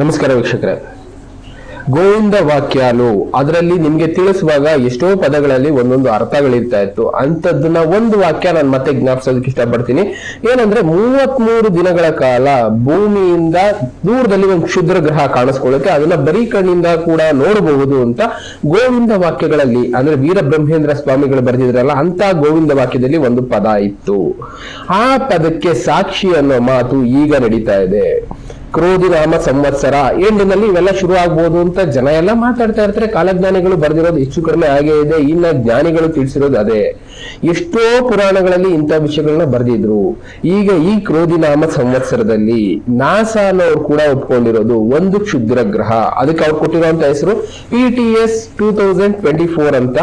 ನಮಸ್ಕಾರ ವೀಕ್ಷಕರೇ. ಗೋವಿಂದ ವಾಕ್ಯಾಲು, ಅದರಲ್ಲಿ ನಿಮ್ಗೆ ತಿಳಿಸುವಾಗ ಎಷ್ಟೋ ಪದಗಳಲ್ಲಿ ಒಂದೊಂದು ಅರ್ಥಗಳಿರ್ತಾ ಇತ್ತು. ಅಂಥದ್ದನ್ನ ಒಂದು ವಾಕ್ಯ ನಾನು ಮತ್ತೆ ಜ್ಞಾಪಿಸೋದಕ್ಕೆ ಇಷ್ಟಪಡ್ತೀನಿ. ಏನಂದ್ರೆ ಮೂವತ್ಮೂರು ದಿನಗಳ ಕಾಲ ಭೂಮಿಯಿಂದ ದೂರದಲ್ಲಿ ಒಂದು ಕ್ಷುದ್ರ ಗ್ರಹ ಕಾಣಿಸ್ಕೊಳ್ಳುತ್ತೆ. ಅದನ್ನ ಬರೀ ಕಣ್ಣಿಂದ ಕೂಡ ನೋಡಬಹುದು ಅಂತ ಗೋವಿಂದ ವಾಕ್ಯಗಳಲ್ಲಿ, ಅಂದ್ರೆ ವೀರಬ್ರಹ್ಮೇಂದ್ರ ಸ್ವಾಮಿಗಳು ಬರೆದಿದ್ರಲ್ಲ ಅಂತ ಗೋವಿಂದ ವಾಕ್ಯದಲ್ಲಿ ಒಂದು ಪದ ಇತ್ತು. ಆ ಪದಕ್ಕೆ ಸಾಕ್ಷಿ ಅನ್ನೋ ಮಾತು ಈಗ ನಡೀತಾ ಇದೆ. ಕ್ರೋಧಿ ನಾಮ ಸಂವತ್ಸರ ಎಂಡಿನಲ್ಲಿ ಇವೆಲ್ಲ ಶುರು ಆಗ್ಬೋದು ಅಂತ ಜನ ಎಲ್ಲ ಮಾತಾಡ್ತಾ ಇರ್ತಾರೆ. ಕಾಲಜ್ಞಾನಿಗಳು ಬರೆದಿರೋದು ಹೆಚ್ಚು ಕಡಿಮೆ ಆಗೇ ಇದೆ. ಇನ್ನ ಜ್ಞಾನಿಗಳು ತಿಳಿಸಿರೋದು ಅದೇ. ಎಷ್ಟೋ ಪುರಾಣಗಳಲ್ಲಿ ಇಂಥ ವಿಷಯಗಳನ್ನ ಬರೆದಿದ್ರು. ಈಗ ಈ ಕ್ರೋಧಿನಾಮ ಸಂವತ್ಸರದಲ್ಲಿ ನಾಸಾ ಅನ್ನೋರು ಕೂಡ ಒಪ್ಕೊಂಡಿರೋದು ಒಂದು ಕ್ಷುದ್ರ ಗ್ರಹ. ಅದಕ್ಕೆ ಅವ್ರು ಕೊಟ್ಟಿರುವಂತ ಹೆಸರು P T S two thousand twenty four ಅಂತ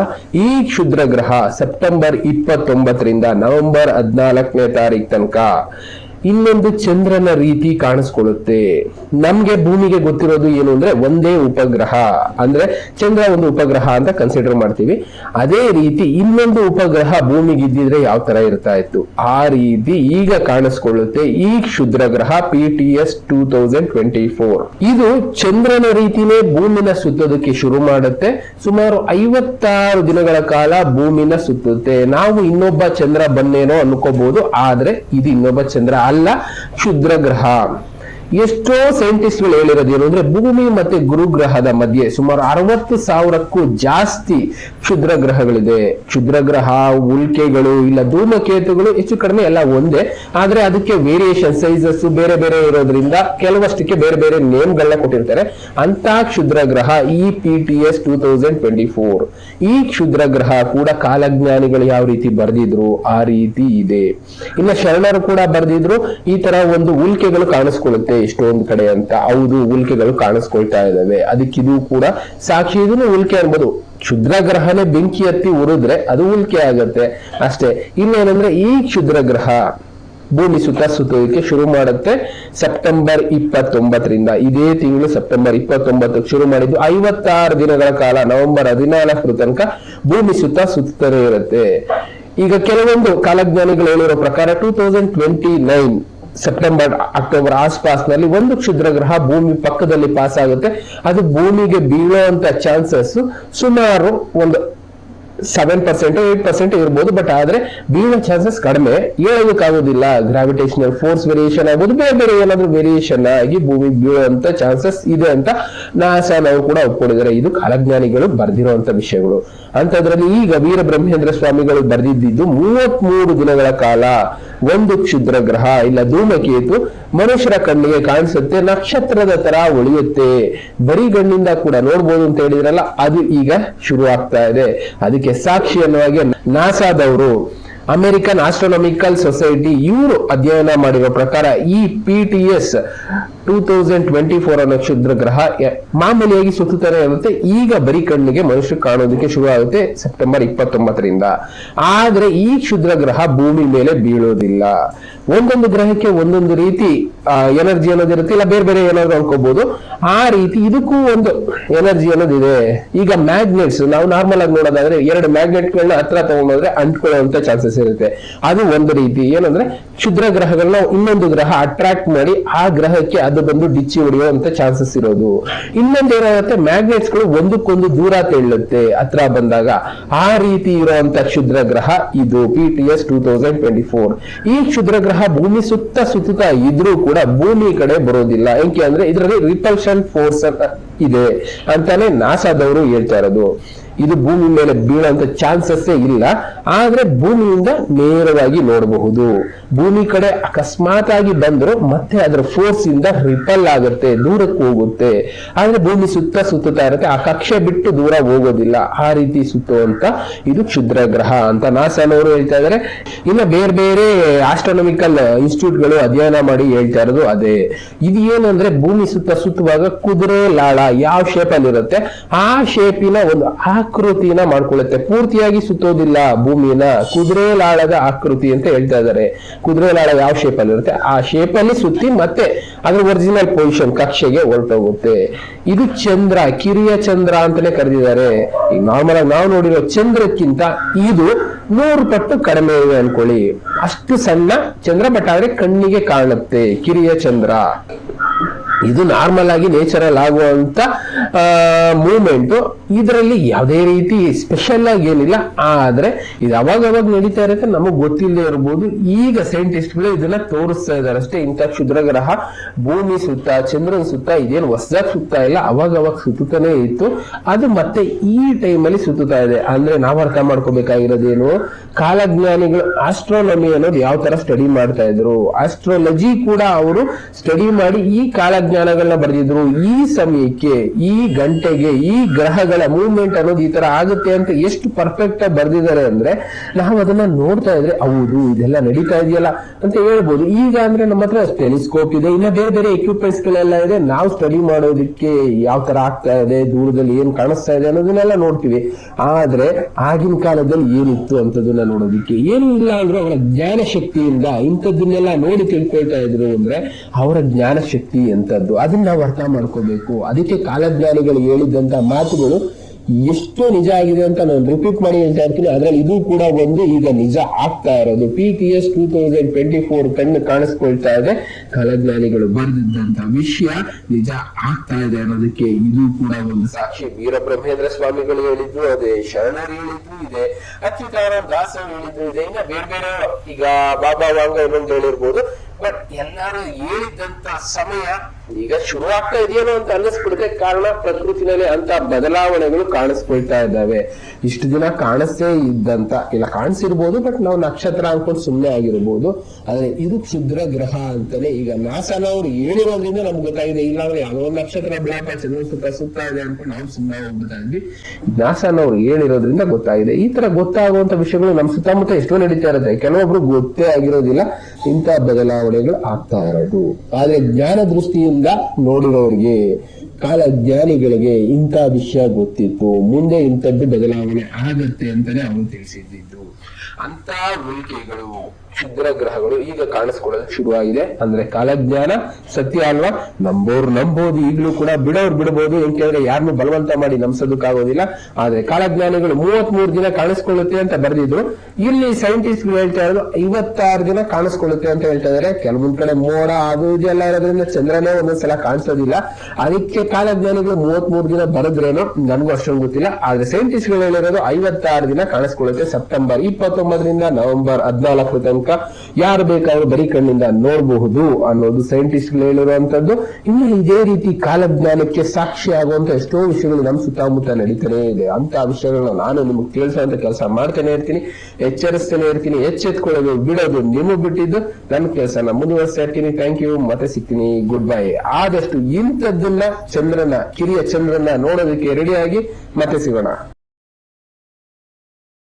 ಈ ಕ್ಷುದ್ರ ಗ್ರಹ ಸೆಪ್ಟೆಂಬರ್ ಇಪ್ಪತ್ತೊಂಬತ್ತರಿಂದ ನವೆಂಬರ್ ಹದಿನಾಲ್ಕನೇ ತಾರೀಕು ತನಕ. ಇನ್ನೊಂದು ಚಂದ್ರನ ರೀತಿ ಕಾಣಿಸ್ಕೊಳ್ಳುತ್ತೆ. ನಮ್ಗೆ ಭೂಮಿಗೆ ಗೊತ್ತಿರೋದು ಏನು ಅಂದ್ರೆ ಒಂದೇ ಉಪಗ್ರಹ. ಅಂದ್ರೆ ಚಂದ್ರ ಒಂದು ಉಪಗ್ರಹ ಅಂತ ಕನ್ಸಿಡರ್ ಮಾಡ್ತೀವಿ. ಅದೇ ರೀತಿ ಇನ್ನೊಂದು ಉಪಗ್ರಹ ಭೂಮಿಗೆ ಇದ್ದಿದ್ರೆ ಯಾವ ತರ ಇರ್ತಾ ಇತ್ತು? ಆ ರೀತಿ ಈಗ ಕಾಣಿಸ್ಕೊಳ್ಳುತ್ತೆ ಈ ಕ್ಷುದ್ರ ಗ್ರಹ P T S two thousand twenty four ಇದು ಚಂದ್ರನ ರೀತಿನೇ ಭೂಮಿನ ಸುತ್ತೋದಕ್ಕೆ ಶುರು ಮಾಡುತ್ತೆ. ಸುಮಾರು ಐವತ್ತಾರು ದಿನಗಳ ಕಾಲ ಭೂಮಿನ ಸುತ್ತುತ್ತೆ. ನಾವು ಇನ್ನೊಬ್ಬ ಚಂದ್ರ ಬಂದೇನೋ ಅನ್ಕೋಬಹುದು ಆದ್ರೆ ಇದು ಇನ್ನೊಬ್ಬ ಚಂದ್ರ ಅಲ್ಲ ಕ್ಷುದ್ರ ಗ್ರಹ ಎಷ್ಟೋ ಸೈಂಟಿಸ್ಟ್ಗಳು ಹೇಳಿರೋದು ಏನು ಅಂದ್ರೆ ಭೂಮಿ ಮತ್ತೆ ಗುರುಗ್ರಹದ ಮಧ್ಯೆ ಸುಮಾರು ಅರವತ್ತು ಸಾವಿರಕ್ಕೂ ಜಾಸ್ತಿ ಕ್ಷುದ್ರ ಗ್ರಹಗಳಿದೆ. ಕ್ಷುದ್ರ ಗ್ರಹ, ಉಲ್ಕೆಗಳು, ಇಲ್ಲ ಧೂಮಕೇತುಗಳು ಹೆಚ್ಚು ಕಡಿಮೆ ಎಲ್ಲ ಒಂದೇ. ಆದ್ರೆ ಅದಕ್ಕೆ ವೇರಿಯೇಷನ್ ಸೈಜಸ್ ಬೇರೆ ಬೇರೆ ಇರೋದ್ರಿಂದ ಕೆಲವಷ್ಟಕ್ಕೆ ಬೇರೆ ಬೇರೆ ನೇಮ್ಗಳನ್ನ ಕೊಟ್ಟಿರ್ತಾರೆ. ಅಂತ ಕ್ಷುದ್ರ ಗ್ರಹ E P T S two thousand twenty four ಈ ಕ್ಷುದ್ರ ಗ್ರಹ ಕೂಡ ಕಾಲಜ್ಞಾನಿಗಳು ಯಾವ ರೀತಿ ಬರೆದಿದ್ರು? ಆ ರೀತಿ ಇದೆ. ಇನ್ನ ಶರಣರು ಕೂಡ ಬರೆದಿದ್ರು. ಈ ತರ ಒಂದು ಉಲ್ಕೆಗಳು ಕಾಣಿಸ್ಕೊಳ್ಳುತ್ತೆ. ಎಷ್ಟೊಂದು ಕಡೆ ಅಂತ ಹೌದು, ಉಲ್ಕೆಗಳು ಕಾಣಿಸ್ಕೊಳ್ತಾ ಇದಾವೆ ಇದು ಕೂಡ ಸಾಕ್ಷಿ ಇದನ್ನು ಉಲ್ಕೆ ಅನ್ಬೋದು. ಕ್ಷುದ್ರ ಗ್ರಹನೇ ಬೆಂಕಿ ಹತ್ತಿ ಉರಿದ್ರೆ ಅದು ಉಲ್ಕೆ ಆಗತ್ತೆ. ಅಷ್ಟೇ, ಇನ್ನೇನಂದ್ರೆ ಈ ಕ್ಷುದ್ರ ಗ್ರಹ ಭೂಮಿ ಸುತ್ತ ಸುತ್ತೋದಕ್ಕೆ ಶುರು ಮಾಡುತ್ತೆ ಸೆಪ್ಟೆಂಬರ್ ಇಪ್ಪತ್ತೊಂಬತ್ತರಿಂದ. ಇದೇ ತಿಂಗಳು ಸೆಪ್ಟೆಂಬರ್ ಇಪ್ಪತ್ತೊಂಬತ್ತಕ್ಕೆ ಶುರು ಮಾಡಿದ್ದು ಐವತ್ತಾರು ದಿನಗಳ ಕಾಲ, ನವೆಂಬರ್ ಹದಿನಾಲ್ಕರ ತನಕ ಭೂಮಿ ಸುತ್ತ ಸುತ್ತಲೇ ಇರುತ್ತೆ. ಈಗ ಕೆಲವೊಂದು ಕಾಲಜ್ಞಾನಿಗಳು ಹೇಳಿರೋ ಪ್ರಕಾರ two thousand twenty nine September October ಆಸ್ಪಾಸ್ನಲ್ಲಿ ಒಂದು ಕ್ಷುದ್ರ ಗ್ರಹ ಭೂಮಿ ಪಕ್ಕದಲ್ಲಿ ಪಾಸ್ ಆಗುತ್ತೆ. ಅದು ಭೂಮಿಗೆ ಬೀಳುವಂತ ಚಾನ್ಸಸ್ ಸುಮಾರು ಒಂದು ಸೆವೆನ್ ಪರ್ಸೆಂಟ್ ಏಟ್ ಪರ್ಸೆಂಟ್ ಇರ್ಬೋದು. ಬಟ್ ಆದ್ರೆ ಬೀಳೋ ಚಾನ್ಸಸ್ ಕಡಿಮೆ. ಹೇಳೋದಕ್ಕಾಗೋದಿಲ್ಲ ಗ್ರಾವಿಟೇಷನಲ್ ಫೋರ್ಸ್ ವೇರಿಯೇಷನ್ ಆಗ್ಬೋದು ಬೇರೆ ಬೇರೆ ಏನಾದ್ರೂ ವೇರಿಯೇಷನ್ ಆಗಿ ಭೂಮಿ ಬೀಳುವಂತ ಚಾನ್ಸಸ್ ಇದೆ ಅಂತ ನಾಸಾ ನಾವು ಕೂಡ ಒಪ್ಕೊಂಡಿದ್ದಾರೆ. ಇದು ಕಾಲಜ್ಞಾನಿಗಳು ಬರೆದಿರುವಂತ ವಿಷಯಗಳು. ಅಂತದ್ರಲ್ಲಿ ಈಗ ವೀರ ಬ್ರಹ್ಮೇಂದ್ರ ಸ್ವಾಮಿಗಳು ಬರೆದಿದ್ದು ಮೂವತ್ಮೂರು ದಿನಗಳ ಕಾಲ. ಒಂದು ಕ್ಷುದ್ರ ಗ್ರಹ ಇಲ್ಲ, ಧೂಮಕೇತು ಮನುಷ್ಯರ ಕಣ್ಣಿಗೆ ಕಾಣಿಸುತ್ತೆ, ನಕ್ಷತ್ರದ ತರ ಉಳಿಯುತ್ತೆ. ಬರೀ ಗಣ್ಣಿಂದ ಕೂಡ ನೋಡ್ಬೋದು ಅಂತ ಹೇಳಿದ್ರಲ್ಲ, ಅದು ಈಗ ಶುರು ಆಗ್ತಾ ಇದೆ. ಅದಕ್ಕೆ ಸಾಕ್ಷಿ ಅನ್ನುವಾಗೆ ನಾಸಾದವರು. ಅಮೆರಿಕನ್ ಆಸ್ಟ್ರೋನಾಮಿಕಲ್ ಸೊಸೈಟಿ ಇವರು ಅಧ್ಯಯನ ಮಾಡಿರೋ ಪ್ರಕಾರ ಈ P T S two thousand twenty four ಅನ್ನೋ ಕ್ಷುದ್ರ ಗ್ರಹ ಮಾಮೂಲಿಯಾಗಿ ಸುತ್ತುತ್ತಾರೆ ಇರುತ್ತೆ. ಈಗ ಬರೀ ಕಣ್ಣಿಗೆ ಮನುಷ್ಯ ಕಾಣೋದಕ್ಕೆ ಶುರು ಆಗುತ್ತೆ ಸೆಪ್ಟೆಂಬರ್ ಇಪ್ಪತ್ತೊಂಬತ್ತರಿಂದ. ಆದ್ರೆ ಈ ಕ್ಷುದ್ರ ಗ್ರಹ ಭೂಮಿ ಮೇಲೆ ಬೀಳೋದಿಲ್ಲ. ಒಂದೊಂದು ಗ್ರಹಕ್ಕೆ ಒಂದೊಂದು ರೀತಿ ಎನರ್ಜಿ ಅನ್ನೋದಿರುತ್ತೆ ಇಲ್ಲ, ಬೇರೆ ಬೇರೆ ಏನಾದ್ರು ಅನ್ಕೋಬಹುದು ಆ ರೀತಿ ಇದಕ್ಕೂ ಒಂದು ಎನರ್ಜಿ ಅನ್ನೋದಿದೆ ಈಗ ಮ್ಯಾಗ್ನೆಟ್ಸ್ ನಾವು ನಾರ್ಮಲ್ ಆಗಿ ನೋಡೋದಾದ್ರೆ ಎರಡು ಮ್ಯಾಗ್ನೆಟ್ಗಳನ್ನ ಹತ್ರ ತಗೊಂಡೋದ್ರೆ ಅಂಟ್ಕೊಳ್ಳುವಂತ ಚಾನ್ಸಸ್ ಇರುತ್ತೆ. ಅದು ಒಂದು ರೀತಿ. ಏನಂದ್ರೆ ಕ್ಷುದ್ರ ಗ್ರಹಗಳನ್ನ ಇನ್ನೊಂದು ಗ್ರಹ ಅಟ್ರಾಕ್ಟ್ ಮಾಡಿ ಆ ಗ್ರಹಕ್ಕೆ ಅದು ಬಂದು ಡಿಚ್ಚಿ ಹೊಡೆಯುವಂತ ಚಾನ್ಸಸ್ ಇರೋದು. ಇನ್ನೊಂದು ಏನಾಗುತ್ತೆ ಮ್ಯಾಗ್ನೆಟ್ಸ್ಗಳು ಒಂದಕ್ಕೊಂದು ದೂರ ತೆಳ್ಳುತ್ತೆ ಹತ್ರ ಬಂದಾಗ. ಆ ರೀತಿ ಇರುವಂತ ಕ್ಷುದ್ರ ಗ್ರಹ ಇದು P T S two thousand twenty four ಈ ಕ್ಷುದ್ರ ಗ್ರಹ ಭೂಮಿ ಸುತ್ತ ಸುತ್ತುತ್ತಾ ಇದ್ರೂ ಕೂಡ ಭೂಮಿ ಕಡೆ ಬರೋದಿಲ್ಲ. ಯಾಕೆ ಅಂದ್ರೆ ಇದರಲ್ಲಿ ರಿಪಲ್ಷನ್ ಫೋರ್ಸ್ ಇದೆ ಅಂತಾನೆ ನಾಸಾದವರು ಹೇಳ್ತಾ ಇರೋದು. ಇದು ಭೂಮಿ ಮೇಲೆ ಬೀಳುವಂತ ಚಾನ್ಸಸ್ಸೇ ಇಲ್ಲ. ಆದ್ರೆ ಭೂಮಿಯಿಂದ ನೇರವಾಗಿ ನೋಡಬಹುದು. ಭೂಮಿ ಕಡೆ ಅಕಸ್ಮಾತ್ ಆಗಿ ಬಂದ್ರು ಮತ್ತೆ ಅದರ ಫೋರ್ಸ್ ಇಂದ ರಿಪಲ್ ಆಗುತ್ತೆ, ದೂರಕ್ಕೆ ಹೋಗುತ್ತೆ. ಆದ್ರೆ ಭೂಮಿ ಸುತ್ತ ಸುತ್ತುತ್ತಾ ಇರುತ್ತೆ, ಆ ಕಕ್ಷೆ ಬಿಟ್ಟು ದೂರ ಹೋಗೋದಿಲ್ಲ. ಆ ರೀತಿ ಸುತ್ತುವಂತ ಇದು ಕ್ಷುದ್ರ ಗ್ರಹ ಅಂತ ನಾಸಾನವರು ಹೇಳ್ತಾ ಇದಾರೆ ಇನ್ನು ಬೇರೆ ಬೇರೆ ಆಸ್ಟ್ರಾನಮಿಕಲ್ ಇನ್ಸ್ಟಿಟ್ಯೂಟ್ಗಳು ಅಧ್ಯಯನ ಮಾಡಿ ಹೇಳ್ತಾ ಇರೋದು ಅದೇ. ಇದು ಏನಂದ್ರೆ ಭೂಮಿ ಸುತ್ತ ಸುತ್ತುವಾಗ ಕುದುರೆ ಲಾಳ ಯಾವ ಶೇಪ್ ಅಲ್ಲಿ ಇರುತ್ತೆ ಆ ಶೇಪಿನ ಒಂದು ಆಕೃತಿನ ಮಾಡ್ಕೊಳ್ಳುತ್ತೆ. ಪೂರ್ತಿಯಾಗಿ ಸುತ್ತೋದಿಲ್ಲ ಭೂಮಿನ. ಕುದುರೆ ಲಾಳದ ಆಕೃತಿ ಅಂತ ಹೇಳ್ತಾ ಇದ್ದಾರೆ. ಕುದುರೆ ಲಾಳ ಯಾವ ಶೇಪ್ ಅಲ್ಲಿ ಇರುತ್ತೆ? ಆ ಶೇಪ್ ಅಲ್ಲಿ ಸುತ್ತಿ ಮತ್ತೆ ಅದ್ರ ಒರಿಜಿನಲ್ ಪೊಸಿಷನ್ ಕಕ್ಷೆಗೆ ಹೊರಟೋಗುತ್ತೆ. ಇದು ಚಂದ್ರ, ಕಿರಿಯ ಚಂದ್ರ ಅಂತಾನೆ ಕರೆದಿದ್ದಾರೆ. ಈ ನಾರ್ಮಲ್ ಆಗಿ ನಾವು ನೋಡಿರೋ ಚಂದ್ರಕ್ಕಿಂತ ಇದು ನೂರು ಪಟ್ಟು ಕಡಿಮೆ ಇದೆ ಅನ್ಕೊಳ್ಳಿ. ಅಷ್ಟು ಸಣ್ಣ ಚಂದ್ರ ಬಟ್ ಆದ್ರೆ ಕಣ್ಣಿಗೆ ಕಾಣುತ್ತೆ. ಕಿರಿಯ ಚಂದ್ರ. ಇದು ನಾರ್ಮಲ್ ಆಗಿ ನೇಚರಲ್ ಆಗುವಂತ ಮೂವ್ಮೆಂಟ್ ಇದರಲ್ಲಿ ಯಾವುದೇ ರೀತಿ ಸ್ಪೆಷಲ್ ಆಗಿ ಏನಿಲ್ಲ. ಆದ್ರೆ ಇದು ಅವಾಗ ಅವಾಗ ನಡೀತಾ ಇರುತ್ತೆ, ನಮಗ್ ಗೊತ್ತಿಲ್ಲದೆ ಇರಬಹುದು ಈಗ ಸೈಂಟಿಸ್ಟ್ಗಳು ಇದನ್ನ ತೋರಿಸ್ತಾ ಇದ್ದಾರೆ ಅಷ್ಟೇ. ಇಂಥ ಕ್ಷುದ್ರ ಗ್ರಹ ಭೂಮಿ ಸುತ್ತ, ಚಂದ್ರನ ಸುತ್ತ, ಇದೇನು ಹೊಸದಾಗಿ ಸುತ್ತಾ ಇಲ್ಲ ಅವಾಗ ಅವಾಗ ಸುತ್ತಾನೆ ಇತ್ತು. ಅದು ಮತ್ತೆ ಈ ಟೈಮಲ್ಲಿ ಸುತ್ತಾ ಇದೆ. ಅಂದ್ರೆ ನಾವು ಅರ್ಥ ಮಾಡ್ಕೋಬೇಕಾಗಿರೋದೇನು, ಕಾಲಜ್ಞಾನಿಗಳು ಆಸ್ಟ್ರಾನಮಿ ಅನ್ನೋದು ಯಾವ ತರ ಸ್ಟಡಿ ಮಾಡ್ತಾ ಇದ್ರು? ಆಸ್ಟ್ರಾಲಜಿ ಕೂಡ ಅವರು ಸ್ಟಡಿ ಮಾಡಿ ಈ ಕಾಲಜ್ಞಾನಗಳನ್ನ ಬರೆದಿದ್ರು, ಈ ಸಮಯಕ್ಕೆ, ಈ ಗಂಟೆಗೆ, ಈ ಗ್ರಹಗಳ ಮೂವ್ಮೆಂಟ್ ಅನ್ನೋದು ಈ ತರ ಆಗುತ್ತೆ ಅಂತ ಎಷ್ಟು ಪರ್ಫೆಕ್ಟ್ ಆಗಿ ಬರ್ದಿದ್ದಾರೆ ಅಂದ್ರೆ, ನಾವು ಅದನ್ನ ನೋಡ್ತಾ ಇದ್ರೆ, ಹೌದು, ಇದೆಲ್ಲ ನಡೀತಾ ಇದೆಯಲ್ಲ ಅಂತ ಹೇಳ್ಬೋದು. ಈಗ ಅಂದ್ರೆ ನಮ್ಮ ಹತ್ರ ಟೆಲಿಸ್ಕೋಪ್ ಇದೆ, ಇನ್ನ ಬೇರೆ ಬೇರೆ ಎಕ್ವಿಪ್ಮೆಂಟ್ಸ್ ಗಳೆಲ್ಲ ಇದೆ. ನಾವು ಸ್ಟಡಿ ಮಾಡೋದಕ್ಕೆ ಯಾವ ತರ ಆಗ್ತಾ ಇದೆ, ದೂರದಲ್ಲಿ ಏನ್ ಕಾಣಿಸ್ತಾ ಇದೆ ಅನ್ನೋದನ್ನೆಲ್ಲ ನೋಡ್ತೀವಿ. ಆದ್ರೆ ಆಗಿನ ಕಾಲದಲ್ಲಿ ಏನಿತ್ತು ಅಂತದನ್ನ ನೋಡೋದಕ್ಕೆ ಏನು ಇಲ್ಲ ಅಂದ್ರೆ ಅವರ ಜ್ಞಾನ ಶಕ್ತಿಯಿಂದ ಇಂಥದ್ದನ್ನೆಲ್ಲ ನೋಡಿ ತಿಳ್ಕೊಳ್ತಾ ಇದ್ರು ಅಂದ್ರೆ, ಅವರ ಜ್ಞಾನ ಶಕ್ತಿ ಎಂತದ್ದು ಅದನ್ನ ನಾವು ಅರ್ಥ ಮಾಡ್ಕೋಬೇಕು. ಅದಕ್ಕೆ ಕಾಲಜ್ಞಾನಿಗಳು ಹೇಳಿದಂತ ಮಾತುಗಳು ಎಷ್ಟು ನಿಜ ಆಗಿದೆ ಅಂತ ನಾನು ರಿಪೀಟ್ ಮಾಡಿ ಹೇಳ್ತಾ ಇರ್ತೀನಿ ಅದ್ರಲ್ಲಿ ಇದು ಕೂಡ ಒಂದು ಈಗ ನಿಜ ಆಗ್ತಾ ಇರೋದು. P T S two thousand twenty four ಕಣ್ಣು ಕಾಣಿಸ್ಕೊಳ್ತಾ ಇದೆ. ಕಾಲಜ್ಞಾನಿಗಳು ಬರೆದಿದ್ದಂತ ವಿಷಯ ನಿಜ ಆಗ್ತಾ ಇದೆ ಅನ್ನೋದಕ್ಕೆ ಇದು ಕೂಡ ಒಂದು ಸಾಕ್ಷಿ. ವೀರಬ್ರಹ್ಮೇಂದ್ರ ಸ್ವಾಮಿಗಳು ಹೇಳಿದ್ರು ಅದೇ ಶರಣರು ಹೇಳಿದ್ರು ಇದೆ ಅಚ್ಯುತಾರಾಮ್ ದಾಸ ಹೇಳಿದ್ರು ಇದೆ. ಇನ್ನ ಬೇರೆ ಬೇರೆ ಈಗ ಬಾಬಾ ವಾಂಗ ಇನ್ನೊಂದು ಹೇಳಿರ್ಬೋದು. ಬಟ್ ಎಲ್ಲರೂ ಹೇಳಿದಂತ ಸಮಯ ಈಗ ಶುರು ಆಗ್ತಾ ಇದೆಯೇನೋ ಅಂತ ಅನ್ನಿಸ್ಬಿಡುತ್ತೆ ಕಾರಣ ಪ್ರಕೃತಿನಲ್ಲಿ ಅಂತ ಬದಲಾವಣೆಗಳು ಕಾಣಿಸ್ಕೊಳ್ತಾ ಇದ್ದಾವೆ. ಇಷ್ಟು ದಿನ ಕಾಣಿಸ್ತೇ ಇದ್ದಂತ ಇಲ್ಲ ಕಾಣಿಸಿರ್ಬೋದು ಬಟ್ ನಾವು ನಕ್ಷತ್ರ ಅನ್ಕೊಂಡು ಸುಮ್ಮನೆ ಆಗಿರ್ಬೋದು. ಆದ್ರೆ ಇದು ಕ್ಷುದ್ರ ಗ್ರಹ ಅಂತಾನೆ ಈಗ ನಾಸಾನವ್ರು ಹೇಳಿರೋದ್ರಿಂದ ನಮ್ಗೆ ಗೊತ್ತಾಗಿದೆ. ಇಲ್ಲ ಅಂದ್ರೆ ಯಾವುದೋ ಒಂದು ನಕ್ಷತ್ರ ಬ್ಲಾಕ್ ಚಂದ್ರ ಸುತ್ತ ಸುತ್ತ ಇದೆ ಅನ್ಕೊಂಡು ನಾವು ಸುಮ್ಮನೆ ಹೋಗ್ಬಿಡ್ತಾ ಇದ್ವಿ ನಾಸಾನವ್ರು ಹೇಳಿರೋದ್ರಿಂದ ಗೊತ್ತಾಗಿದೆ. ಈ ತರ ಗೊತ್ತಾಗುವಂತ ವಿಷಯಗಳು ನಮ್ ಸುತ್ತಮುತ್ತ ಎಷ್ಟೋ ನಡೀತಾ ಇರುತ್ತೆ. ಕೆಲವೊಬ್ರು ಗೊತ್ತೇ ಆಗಿರೋದಿಲ್ಲ. ಇಂಥ ಬದಲಾವಣೆಗಳು ಆಗ್ತಾ ಇರೋದು. ಆದರೆ ಜ್ಞಾನ ದೃಷ್ಟಿಯಿಂದ ನೋಡಿರೋರಿಗೆ ಕಾಲ ಜ್ಞಾನಿಗಳಿಗೆ ಇಂಥ ವಿಷಯ ಗೊತ್ತಿತ್ತು. ಮುಂದೆ ಇಂಥದ್ದು ಬದಲಾವಣೆ ಆಗತ್ತೆ ಅಂತಾನೆ ಅವನು ತಿಳಿಸಿದ್ದು. ಅಂತ ಉಳಿಕೆಗಳು ಕ್ಷುದ್ರ ಗ್ರಹಗಳು ಈಗ ಕಾಣಿಸ್ಕೊಳ್ಳೋದು ಶುರುವಾಗಿದೆ. ಅಂದ್ರೆ ಕಾಲಜ್ಞಾನ, ಸತ್ಯ ಅಲ್ವಾ? ನಂಬೋರು ನಂಬೋದು, ಈಗಲೂ ಕೂಡ ಬಿಡೋರು ಬಿಡಬಹುದು ಏಕೆಂದ್ರೆ ಯಾರನ್ನು ಬಲವಂತ ಮಾಡಿ ನಂಬಿಸೋದಕ್ಕಾಗೋದಿಲ್ಲ. ಆದ್ರೆ ಕಾಲಜ್ಞಾನಿಗಳು ಮೂವತ್ ಮೂರು ದಿನ ಕಾಣಿಸ್ಕೊಳ್ಳುತ್ತೆ ಅಂತ ಬರೆದಿದ್ರು. ಇಲ್ಲಿ ಸೈಂಟಿಸ್ಟ್ ಹೇಳ್ತಾ ಇರೋದು ಐವತ್ತಾರು ದಿನ ಕಾಣಿಸ್ಕೊಳ್ಳುತ್ತೆ ಅಂತ ಹೇಳ್ತಾ ಇದಾರೆ ಕೆಲವೊಂದ್ ಕಡೆ ಮೋಡ ಅದು ಇರೋದ್ರಿಂದ ಚಂದ್ರನೇ ಒಂದೊಂದ್ಸಲ ಕಾಣಿಸೋದಿಲ್ಲ. ಅದಕ್ಕೆ ಕಾಲಜ್ಞಾನಿಗಳು ಮೂವತ್ ಮೂರು ದಿನ ಬರೆದ್ರೇನು ನನಗೂ ಅಷ್ಟೊಂದು ಗೊತ್ತಿಲ್ಲ. ಆದ್ರೆ ಸೈಂಟಿಸ್ಟ್ಗಳು ಹೇಳಿರೋದು ಐವತ್ತಾರು ದಿನ ಕಾಣಿಸ್ಕೊಳ್ಳುತ್ತೆ ಸೆಪ್ಟೆಂಬರ್ ಇಪ್ಪತ್ತೊಂಬತ್ತರಿಂದ ನವೆಂಬರ್ ಹದಿನಾಲ್ಕು ತನಕ ಯಾರು ಬೇಕಾದ್ರೂ ಬರೀ ಕಣ್ಣಿಂದ ನೋಡಬಹುದು ಅನ್ನೋದು ಸೈಂಟಿಸ್ಟ್ಗಳು ಹೇಳಿರುವಂತದ್ದು. ಇನ್ನು ಇದೇ ರೀತಿ ಕಾಲಜ್ಞಾನಕ್ಕೆ ಸಾಕ್ಷಿ ಆಗುವಂತ ಎಷ್ಟೋ ವಿಷಯಗಳು ನಮ್ಮ ಸುತ್ತಮುತ್ತ ನಡೀತಾನೆ ಇದೆ. ಅಂತ ವಿಷಯಗಳನ್ನ ನಾನು ನಿಮ್ಗೆ ತಿಳಿಸುವಂತ ಕೆಲಸ ಮಾಡ್ತಾನೆ ಇರ್ತೀನಿ. ಎಚ್ಚರಿಸ್ತಾನೆ ಇರ್ತೀನಿ. ಎಚ್ಚೆತ್ಕೊಳ್ಳೋದು ಬಿಡೋದು ನಿಮ್ಮ ಬಿಟ್ಟಿದ್ದು ನನ್ನ ನಮ್ಮ ಮುಂದುವರಿಸ್ತಾ ಇರ್ತೀನಿ. ಥ್ಯಾಂಕ್ ಯು ಮತ್ತೆ ಸಿಗ್ತೀನಿ. ಗುಡ್ ಬೈ ಆದಷ್ಟು ಇಂಥದ್ದನ್ನ ಚಂದ್ರನ ಕಿರಿಯ ಚಂದ್ರನ ನೋಡೋದಕ್ಕೆ ರೆಡಿಯಾಗಿ ಮತ್ತೆ ಸಿಗೋಣ.